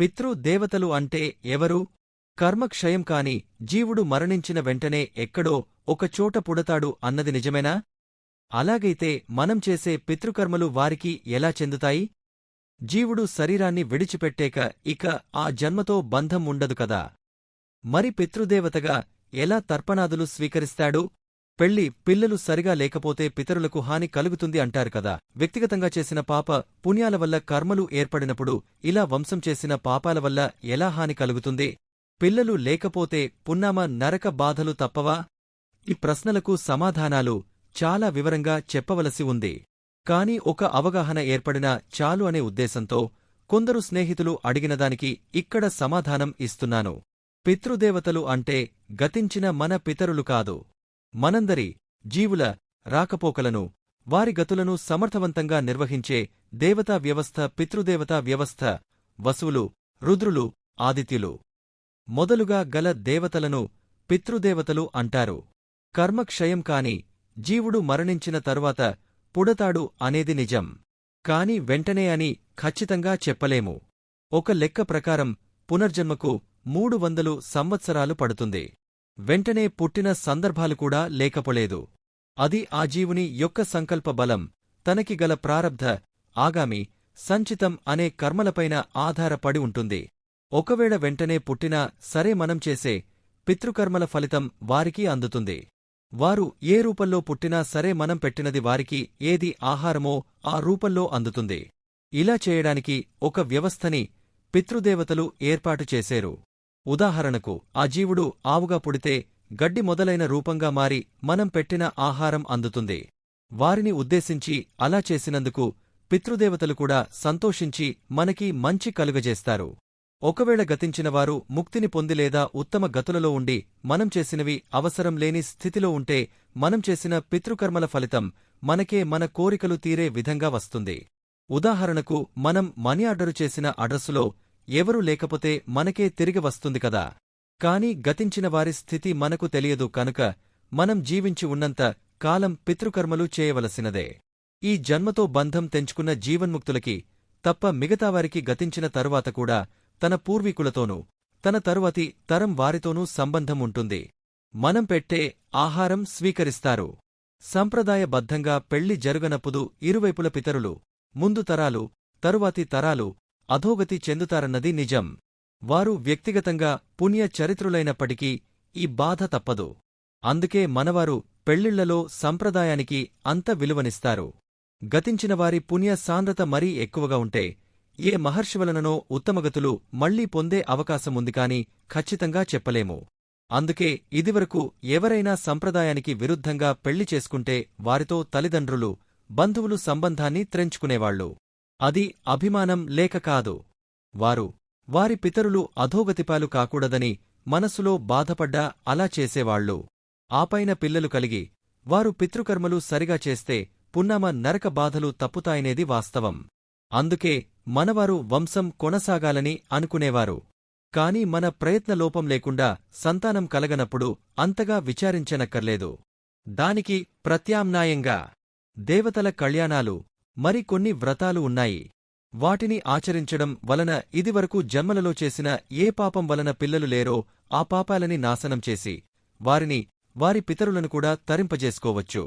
పితృదేవతలు అంటే ఎవరు? కర్మక్షయం కాని జీవుడు మరణించిన వెంటనే ఎక్కడో ఒకచోట పుడతాడు అన్నది నిజమేనా? అలాగైతే మనం చేసే పితృకర్మలు వారికి ఎలా చెందుతాయి? జీవుడు శరీరాన్ని విడిచిపెట్టేక ఇక ఆ జన్మతో బంధం ఉండదు కదా. మరి పితృదేవతగా ఎలా తర్పణాదులు స్వీకరిస్తాడు? పెళ్ళి పిల్లలు సరిగా లేకపోతే పితరులకు హాని కలుగుతుంది అంటారు కదా. వ్యక్తిగతంగా చేసిన పాప పుణ్యాల వల్ల కర్మలు ఏర్పడినప్పుడు ఇలా వంశం చేసిన పాపాల వల్ల ఎలా హాని కలుగుతుంది? పిల్లలు లేకపోతే పున్నామ నరక బాధలు తప్పవా? ఈ ప్రశ్నలకు సమాధానాలు చాలా వివరంగా చెప్పవలసి ఉంది. కాని ఒక అవగాహన ఏర్పడినా చాలు అనే ఉద్దేశంతో కొందరు స్నేహితులు అడిగినదానికి ఇక్కడ సమాధానం ఇస్తున్నాను. పితృదేవతలు అంటే గతించిన మన పితరులు కాదు. మనందరి జీవుల రాకపోకలను వారి గతులను సమర్థవంతంగా నిర్వహించే దేవతా వ్యవస్థ పితృదేవతా వ్యవస్థ వసువులు రుద్రులు ఆదిత్యులు. మొదలుగా గల దేవతలను పితృదేవతలు అంటారు. కర్మక్షయం కాని జీవుడు మరణించిన తరువాత పుడతాడు అనేది నిజం. కాని వెంటనే అని ఖచ్చితంగా చెప్పలేము. ఒక లెక్క ప్రకారం పునర్జన్మకు మూడు వందలు సంవత్సరాలు పడుతుంది. వెంటనే పుట్టిన సందర్భాలు కూడా లేకపోలేదు. అది ఆ జీవుని యొక్క సంకల్ప బలం తనకి గల ప్రారబ్ధ ఆగామి సంచితం అనే కర్మలపైన ఆధారపడి ఉంటుంది. ఒకవేళ వెంటనే పుట్టినా సరే మనం చేసే పితృకర్మల ఫలితం వారికి అందుతుంది. వారు ఏ రూపంలో పుట్టినా సరే మనం పెట్టినది వారికి ఏది ఆహారమో ఆ రూపంలో అందుతుంది. ఇలా చేయడానికి ఒక వ్యవస్థని పితృదేవతలు ఏర్పాటు చేశారు. ఉదాహరణకు ఆ జీవుడు ఆవుగా పుడితే గడ్డి మొదలైన రూపంగా మారి మనం పెట్టిన ఆహారం అందుతుంది. వారిని ఉద్దేశించి అలా చేసినందుకు పితృదేవతలు కూడా సంతోషించి మనకి మంచి కలుగజేస్తారు. ఒకవేళ గతించినవారు ముక్తిని పొంది లేదా ఉత్తమ గతులలో ఉండి మనం చేసినవి అవసరం లేని స్థితిలో ఉంటే మనం చేసిన పితృకర్మల ఫలితం మనకే మన కోరికలు తీరే విధంగా వస్తుంది. ఉదాహరణకు మనం మనీ ఆర్డరు చేసిన అడ్రస్సులో ఎవరూ లేకపోతే మనకే తిరిగి వస్తుంది కదా. కాని గతించిన వారి స్థితి మనకు తెలియదు కనుక మనం జీవించి ఉన్నంత కాలం పితృకర్మలు చేయవలసినదే. ఈ జన్మతో బంధం తెంచుకున్న జీవన్ముక్తులకి తప్ప మిగతావారికి గతించిన తరువాత కూడా తన పూర్వీకులతోనూ తన తరువాతి తరం వారితోనూ సంబంధం ఉంటుంది. మనం పెట్టే ఆహారం స్వీకరిస్తారు. సంప్రదాయబద్ధంగా పెళ్ళి జరుగనప్పుడు ఇరువైపుల పితరులు ముందు తరాలు తరువాతి తరాలు అధోగతి చెందుతారన్నది నిజం. వారు వ్యక్తిగతంగా పుణ్య చరిత్రులైనప్పటికీ ఈ బాధ తప్పదు. అందుకే మనవారు పెళ్ళిళ్ళలో సంప్రదాయానికి అంత విలువనిస్తారు. గతించినవారి పుణ్య సాంద్రత మరీ ఎక్కువగా ఉంటే ఏ మహర్షివలననో ఉత్తమగతులు మళ్ళీ పొందే అవకాశముంది కాని ఖచ్చితంగా చెప్పలేము. అందుకే ఇదివరకు ఎవరైనా సంప్రదాయానికి విరుద్ధంగా పెళ్ళి చేసుకుంటే వారితో తల్లిదండ్రులు బంధువులు సంబంధాన్ని త్రెంచుకునేవాళ్ళు అది అభిమానం లేక కాదు. వారు వారి పితరులు అధోగతిపాలు కాకూడదని మనసులో బాధపడ్డా అలా చేసేవాళ్ళు ఆపైన పిల్లలు కలిగి వారు పితృకర్మలు సరిగా చేస్తే పున్నామ నరక బాధలు తప్పుతాయనేది వాస్తవం. అందుకే మనవారు వంశం కొనసాగాలని అనుకునేవారు. కాని మన ప్రయత్నలోపం లేకుండా సంతానం కలగనప్పుడు అంతగా విచారించనక్కర్లేదు. దానికి ప్రత్యామ్నాయంగా దేవతల కళ్యాణాలు మరికొన్ని వ్రతాలు ఉన్నాయి. వాటిని ఆచరించడం వలన ఇదివరకు జన్మలలో చేసిన ఏ పాపం వలన పిల్లలు లేరో ఆ పాపాలని నాశనం చేసి వారిని వారి పితరులను కూడా తరింపజేసుకోవచ్చు.